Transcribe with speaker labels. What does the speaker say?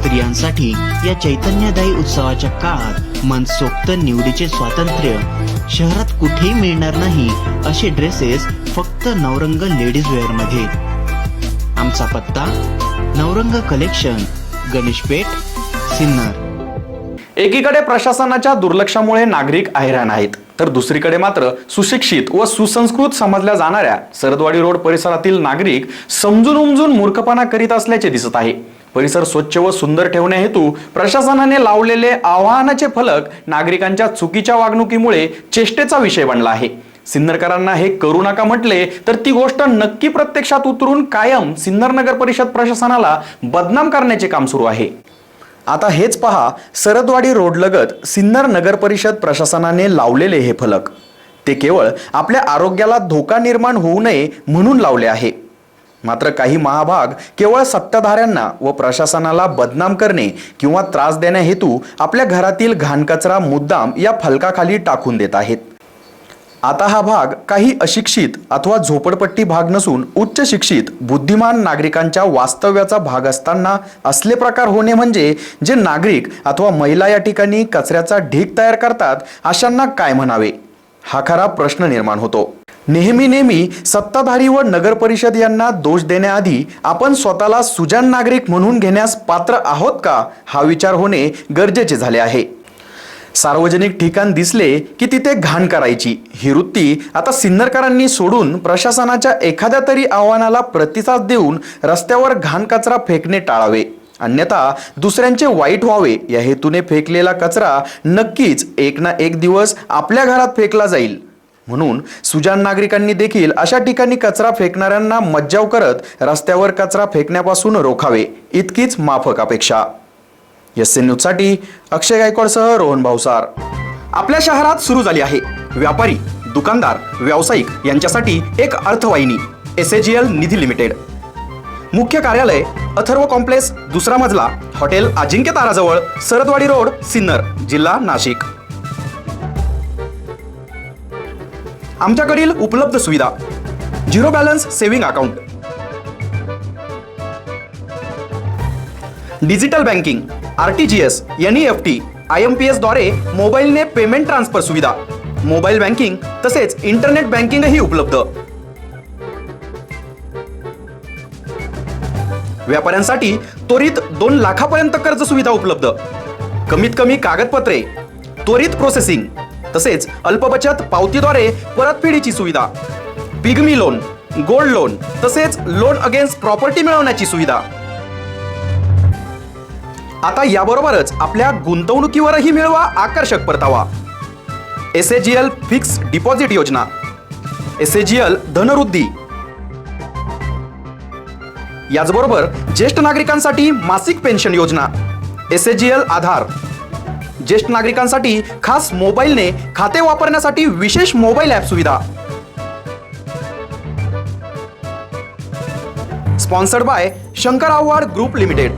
Speaker 1: स्त्रियांसाठी या चैतन्यदायी उत्सवाच्या काळात मनसोक्त निवडीचे स्वातंत्र्य. शहरात कुठेही मिळणार नाही असे ड्रेसेस फक्त नवरंग लेडीज वेअरमध्ये आमचा पत्ता नवरंग कलेक्शन गणेशपेठ सिन्नर.
Speaker 2: एकीकडे प्रशासनाच्या दुर्लक्षामुळे नागरिक हैराण आहेत तर दुसरीकडे मात्र सुशिक्षित व सुसंस्कृत समजल्या जाणाऱ्या सरदवाडी रोड परिसरातील नागरिक समजून उमजून मूर्खपणा करीत असल्याचे दिसत आहे. परिसर स्वच्छ व सुंदर ठेवण्याहेतू प्रशासनाने लावलेले आवाहनाचे फलक नागरिकांच्या चुकीच्या वागणुकीमुळे चेष्टेचा विषय बनला आहे. सिन्नरकरांना हे करू नका म्हटले तर ती गोष्ट नक्की प्रत्यक्षात उतरून कायम सिन्नर नगर परिषद प्रशासनाला बदनाम करण्याचे काम सुरू आहे. आता हेच पहा सरदवाडी रोडलगत सिन्नर नगर परिषद प्रशासनाने लावलेले हे फलक. ते केवळ आपल्या आरोग्याला धोका निर्माण होऊ नये म्हणून लावले आहे. मात्र काही महाभाग केवळ सत्ताधाऱ्यांना व प्रशासनाला बदनाम करणे किंवा त्रास देण्याहेतू आपल्या घरातील घाणकचरा मुद्दाम या फलकाखाली टाकून देत आहेत. आता हा भाग काही अशिक्षित अथवा झोपडपट्टी भाग नसून उच्च शिक्षित बुद्धिमान नागरिकांच्या वास्तव्याचा भाग असताना असले प्रकार होणे म्हणजे जे नागरिक अथवा महिला या ठिकाणी कचऱ्याचा ढीग तयार करतात अशांना काय म्हणावे? हा खरा प्रश्न निर्माण होतो. नेहमी नेहमी सत्ताधारी व नगरपरिषद यांना दोष देण्याआधी आपण स्वतःला सुजान नागरिक म्हणून घेण्यास पात्र आहोत का हा विचार होणे गरजेचे झाले आहे. सार्वजनिक ठिकाण दिसले की तिथे घाण करायची. ही वृत्ती आता सिन्नरकरांनी सोडून प्रशासनाच्या एखाद्या तरी आव्हानाला प्रतिसाद देऊन रस्त्यावर घाण कचरा फेकणे टाळावे. अन्यथा दुसऱ्यांचे वाईट व्हावे. या हेतूने फेकलेला कचरा नक्कीच एक ना एक दिवस आपल्या घरात फेकला जाईल. म्हणून सुजान नागरिकांनी देखील अशा ठिकाणी कचरा फेकणाऱ्यांना मज्जाव करत रस्त्यावर कचरा फेकण्यापासून रोखावे इतकीच माफक अपेक्षा. एस एन न्यूजसाठी अक्षय गायकवाडसह रोहन भावसार आपल्या शहरात सुरू झाली आहे. व्यापारी दुकानदार व्यावसायिक यांच्यासाठी एक अर्थवाहिनी S A G L Nidhi limited. मुख्य कार्यालय अथर्व कॉम्प्लेक्स दुसरा मजला हॉटेल अजिंक्य ताराजवळ सरदवाडी रोड सिन्नर जिल्हा नाशिक. आमच्याकडील उपलब्ध सुविधा. Zero balance saving account. Digital banking R T G S N E F T I M P एसद्वारे मोबाईलने पेमेंट ट्रान्सफर सुविधा. मोबाईल बँकिंग तसेच इंटरनेट बँकिंगही उपलब्ध. व्यापाऱ्यांसाठी त्वरित दोन लाखापर्यंत कर्ज सुविधा उपलब्ध. कमीत कमी कागदपत्रे त्वरित प्रोसेसिंग तसेच अल्पबचत पावतीद्वारे परतफेडीची सुविधा पिगमी लोन गोल्ड लोन तसेच लोन अगेन्स्ट प्रॉपर्टी मिळवण्याची सुविधा. आता याबरोबरच आपल्या गुंतवणुकीवरही मिळवा आकर्षक परतावा. एस एल फिक्स डिपॉझिट योजना. एस एल धनवृद्धी. याचबरोबर ज्येष्ठ नागरिकांसाठी मासिक पेन्शन योजना. S L Aadhaar. ज्येष्ठ नागरिकांसाठी खास मोबाईलने खाते वापरण्यासाठी विशेष मोबाईल ॲप सुविधा. Sponsored by Shankar Avhad group limited.